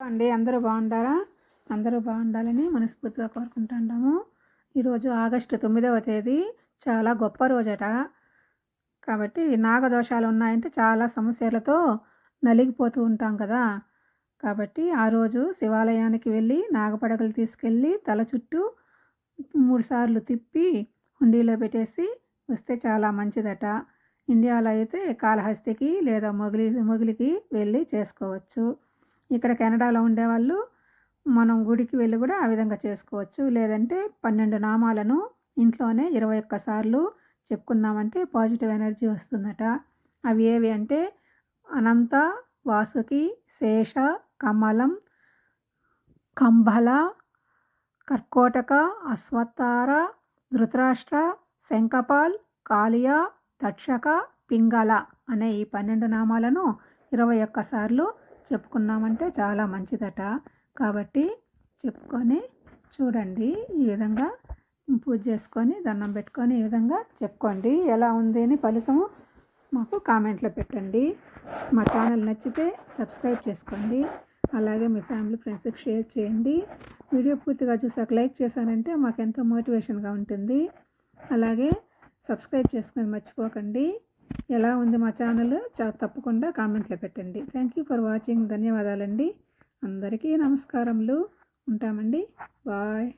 అండి అందరూ బాగుంటారా అందరూ బాగుండాలని మనస్ఫూర్తిగా కోరుకుంటుంటాము ఈరోజు ఆగస్టు తొమ్మిదవ తేదీ చాలా గొప్ప రోజట. కాబట్టి నాగదోషాలు ఉన్నాయంటే చాలా సమస్యలతో నలిగిపోతూ ఉంటాం కదా. కాబట్టి ఆ రోజు శివాలయానికి వెళ్ళి నాగపడగలు తీసుకెళ్ళి తల చుట్టూ మూడుసార్లు తిప్పి హుండీలో పెట్టేసి వస్తే చాలా మంచిదట. ఇండియాలో అయితే కాళహస్తికి లేదా మొగిలి మొగిలికి వెళ్ళి చేసుకోవచ్చు. ఇక్కడ కెనడాలో ఉండేవాళ్ళు మనం గుడికి వెళ్ళి కూడా ఆ విధంగా చేసుకోవచ్చు. లేదంటే పన్నెండు నామాలను ఇంట్లోనే ఇరవై ఒక్కసార్లు చెప్పుకున్నామంటే పాజిటివ్ ఎనర్జీ వస్తుందట. అవి ఏవి అంటే అనంత వాసుకి శేష కమలం కంబల కర్కోటక అశ్వత్థార ధృతరాష్ట్ర శంఖపాల్ కాళియా తక్షక పింగళ అనే ఈ పన్నెండు నామాలను ఇరవై ఒక్కసార్లు చెప్పుకున్నామంటే చాలా మంచిదట. కాబట్టి చెప్పుకొని చూడండి. ఈ విధంగా పూజ చేసుకొని దండం పెట్టుకొని ఈ విధంగా చెప్పుకోండి. ఎలా ఉంది అని ఫలితము మాకు కామెంట్లో పెట్టండి. మా ఛానల్ నచ్చితే సబ్స్క్రైబ్ చేసుకోండి. అలాగే మీ ఫ్యామిలీ ఫ్రెండ్స్కి షేర్ చేయండి. వీడియో పూర్తిగా చూసాక లైక్ చేశానంటే మాకు ఎంతో మోటివేషన్గా ఉంటుంది. అలాగే సబ్స్క్రైబ్ చేసుకొని మర్చిపోకండి. ఎలా ఉంది మా ఛానల్ చా తప్పకుండా కామెంట్లో పెట్టండి. థ్యాంక్ యూ ఫర్ వాచింగ్ ధన్యవాదాలండి. అందరికీ నమస్కారములు. ఉంటామండి. బాయ్